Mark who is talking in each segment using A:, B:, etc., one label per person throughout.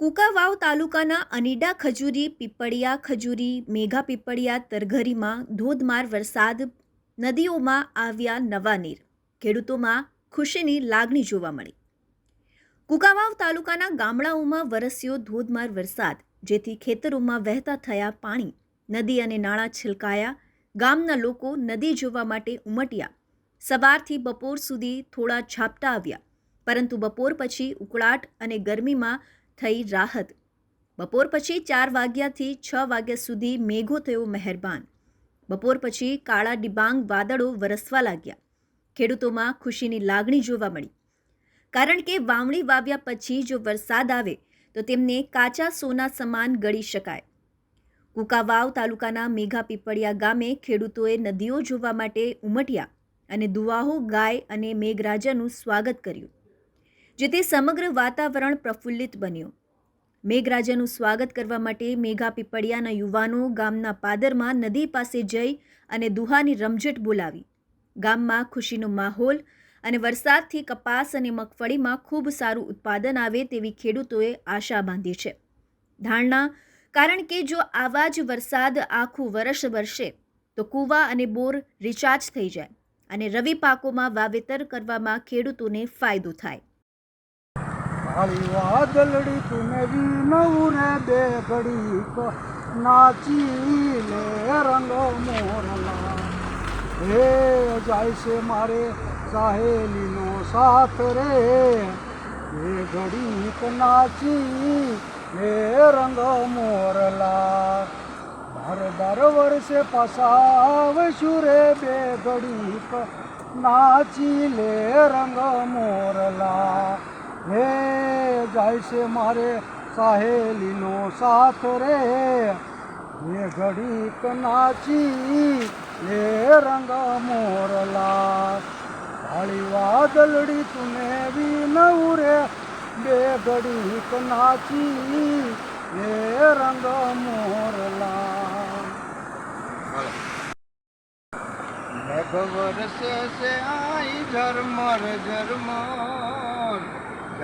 A: કુકાવાવ તાલુકાના અનીડા ખજૂરી, પીપળિયા ખજૂરી, મેઘા પીપળિયા, તરઘરીમાં ધોધમાર વરસાદ, નદીઓમાં આવ્યા નવા નીર. ખેડૂતોમાં ખુશીની લાગણી જોવા મળી. કુકાવાવ તાલુકાના ગામડાઓમાં વરસ્યો ધોધમાર વરસાદ, જેથી ખેતરોમાં વહેતા થયા પાણી, નદી અને નાણાં છલકાયા, ગામના લોકો નદી જોવા માટે ઉમટ્યા. સવારથી બપોર સુધી થોડા ઝાપટા આવ્યા, પરંતુ બપોર પછી ઉકળાટ અને ગરમીમાં થઈ રાહત. બપોર પછી ચાર વાગ્યાથી છ વાગ્યા સુધી મેઘો થયો મહેરબાન. બપોર પછી કાળા ડિબાંગ વાદળો વરસવા લાગ્યા. ખેડૂતોમાં ખુશીની લાગણી જોવા મળી. કારણ કે વાવણી વાવ્યા પછી જો વરસાદ આવે, તો તેમને કાચા સોના સમાન ગળી શકાય. કુકાવાવ તાલુકાના મેઘા પીપળિયા ગામે ખેડૂતોએ નદીઓ જોવા માટે ઉમટ્યા અને દુવાહો ગાય અને મેઘરાજાનું સ્વાગત કર્યું. જેથી સમગ્ર વાતાવરણ પ્રફુલ્લિત બન્યું. મેઘરાજાનું સ્વાગત કરવા માટે મેઘા પીપળિયાના યુવાનો ગામના પાદરમાં નદી પાસે જઈ અને દુહાની રમઝટ બોલાવી. ગામમાં ખુશીનો માહોલ અને વરસાદથી કપાસ અને મગફળીમાં ખૂબ સારું ઉત્પાદન આવે તેવી ખેડૂતોએ આશા બાંધી છે. ધારણા, કારણ કે જો આવા જ વરસાદ આખું વર્ષ વરસે, તો કૂવા અને બોર રિચાર્જ થઈ જાય અને રવિ પાકોમાં વાવેતર કરવામાં ખેડૂતોને ફાયદો થાય.
B: કાળી વાદળડી તુને નવરે બે ઘડીક નાચી લે રંગ મોરલા. હે જાય છે મારે સાહેલીનો સાથ રે. બે ઘડીક નાચી લે રંગ મોરલા. દર દર વર્ષે પસાવશું રે બે ઘડીક નાચી લે રંગ મોરલા. હે જાય છે મારે સાહેલીનો સાથ રે. એ ઘડીક નાચી એ રંગ મોરલા. કાળી વાદળડી તુને વિનવું રે. બે ઘડીક નાચી એ રંગ મોરલા. મેઘ વરસે છે આઈ ઝરમર ઝરમર.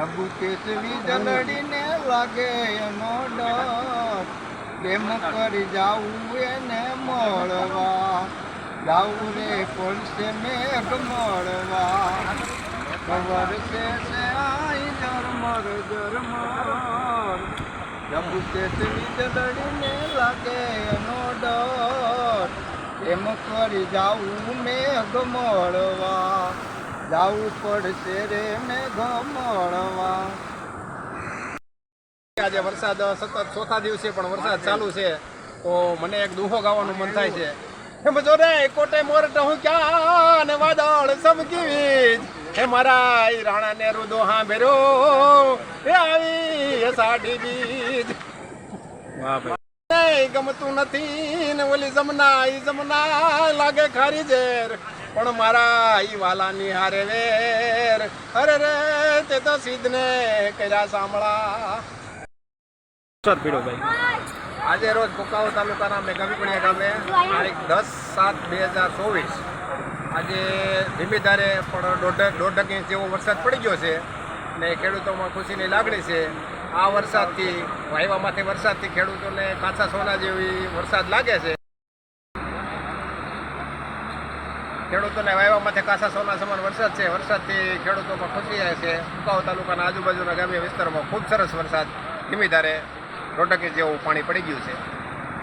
B: જબુ કેસવી જલડીને લાગે એનો ડર. કેમ કરી જાવું એને મળવા? જાવું રે પડશે મેઘ મળવા? ખબર છે ને આઈ જરમર જરમર પ્રભુ કેસવી જલડીને લાગે એનો ડર. એમ કરી જાવું મેઘ મળવા? જાવું પડશે રે મેઘ મળવા
C: આજે વરસાદ સતત ચોથા દિવસે પણ વરસાદ ચાલુ છે. તો મને એક દુહો ગાવાનું મન થાય છે. એમ જો રે કોટે મોરટ હું ક્યાં ને વાદળ સમકી હે મારા રાણા ને રુદો હા ભેરો એ આવી સાડી બીજ. વાહ ભાઈ. ગમતું નથી ને ઓલી જમના ઈ જમના લાગે ખારી ઝેર. પણ મારા ઈ વાલાની હારે વેર. અરે રે તે તો સિદ્ધને કર્યા સાંભળા. સર પીડોભાઈ આજે રોજ કોકાઓ તાલુકાના મેઘાવીપણિયા ગામે તારીખ દસ સાત બે હજાર ચોવીસ. આજે ધીમી ધારે પણ દોઢ દોઢ ઇંચ જેવો વરસાદ પડી ગયો છે ને ખેડૂતોમાં ખુશીની લાગણી છે. આ વરસાદથી વાયવામાંથી વરસાદથી ખેડૂતોને કાચા સોના જેવી વરસાદ લાગે છે. ખેડૂતોને વાયવામાંથી કાસા સોના સમાન વરસાદ છે. વરસાદથી ખેડૂતોમાં ખુશી જાય છે. કુકાઓ તાલુકાના આજુબાજુના ગ્રામ્ય વિસ્તારોમાં ખૂબ સરસ વરસાદ ધીમી ધારે રોટકે જેવું પાણી પડી ગયું છે.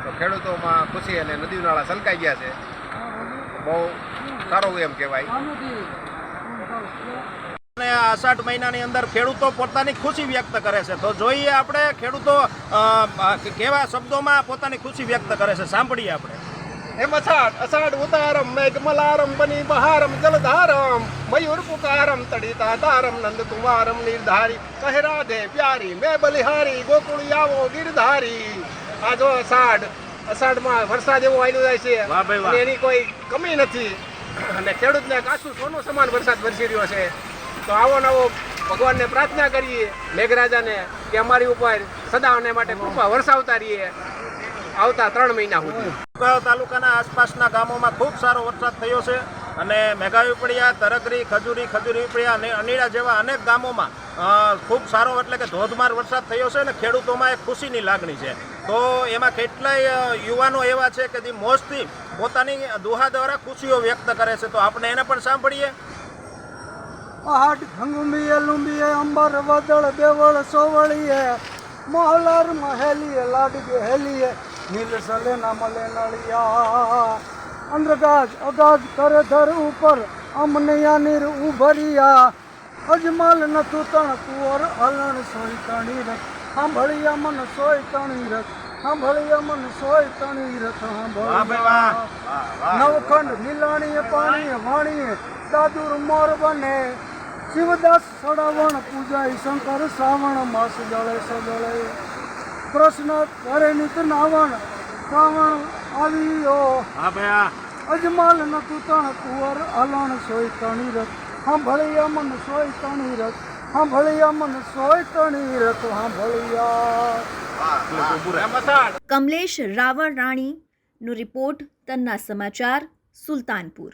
C: તો ખેડૂતોમાં ખુશી અને નદી નાળા સલકાઈ ગયા છે. બહુ સારું એમ કહેવાય.
D: અને આ અષાઢ મહિનાની અંદર ખેડૂતો પોતાની ખુશી વ્યક્ત કરે છે. તો જોઈએ આપણે ખેડૂતો કેવા શબ્દોમાં પોતાની ખુશી વ્યક્ત કરે છે. સાંભળીએ આપણે.
C: એમ અષાઢ અષાઢ ઉતારમ મેઘમલારમ બની બહારમ જલધારમ મયુર પુકારમ તડિતા તારમ નંદ કુમારમ નિર્ધારી કહે રાધે પ્યારી મેં બલિહારી ગોકુળ આવો ગિરધારી. આ જો અષાઢ અષાઢમાં વરસાદ એવો આવ્યો જાય છે એની કોઈ કમી નથી. અને ખેડૂતને કાસું સોનું સમાન વરસાદ વરસી રહ્યો છે. તો આવો નવો ભગવાનને પ્રાર્થના કરીએ મેઘરાજાને કે અમારી ઉપર સદાને માટે કૃપા વરસાવતા રહીએ. આવતા ત્રણ મહિના સુધી.
D: તાલુકાના આસપાસના ગામોમાં ખૂબ સારો વરસાદ થયો છે અને મેઘાવીપડિયા તરકરી ખજૂરી ખજૂરી પીપળિયા અને અનીડા જેવા અનેક ગામોમાં ખૂબ સારો એટલે કે ધોધમાર વરસાદ થયો છે ને ખેડૂતોમાં એક ખુશીની લાગણી છે. તો એમાં કેટલાય યુવાનો એવા છે કે જે મોજથી પોતાની દુહા દ્વારા ખુશીઓ વ્યક્ત કરે છે. તો આપણે એને પણ સાંભળીએ.
B: પહાડ ખંગુંબીએ લુંબીએ અંબર, વદળ બેવળ સોવળીએ મોહલર મહેલીએ લાડ હેલીએ નીલ સલે ના મલે નળિયા અંધગાજ અગાજ કરે ધર ઉપર અમનયા નીર ઉભરિયા. અજમલ નતું તણ કુંવર હલણ સોય તણી રથ સાંભળિયા મન સોય તણી રથ સાંભળિયા મન સોય તણી રથ સાંભળિયા. નવખંડ નીલાણીએ પાણીએ વાણીએ દાદુર મોર બને. શિવદાસ સડાવણ પૂજાય શંકર શ્રાવણ માસ જળે સજળે. કૃષ્ણ કરે નિત નાવણ શ્રાવણ આવ્યો.
D: હા ભયા.
B: અજમાલ નતું તણ કુંવર અલણ સોય તણી રથ. સાંભળિયા મન સોય તણી રથ. સાંભળિયા મન સોય તણી રથ. સાંભળિયા
A: કમલેશ રાવળ રાણીનો રિપોર્ટ તન્ના સમાચાર સુલતાનપુર.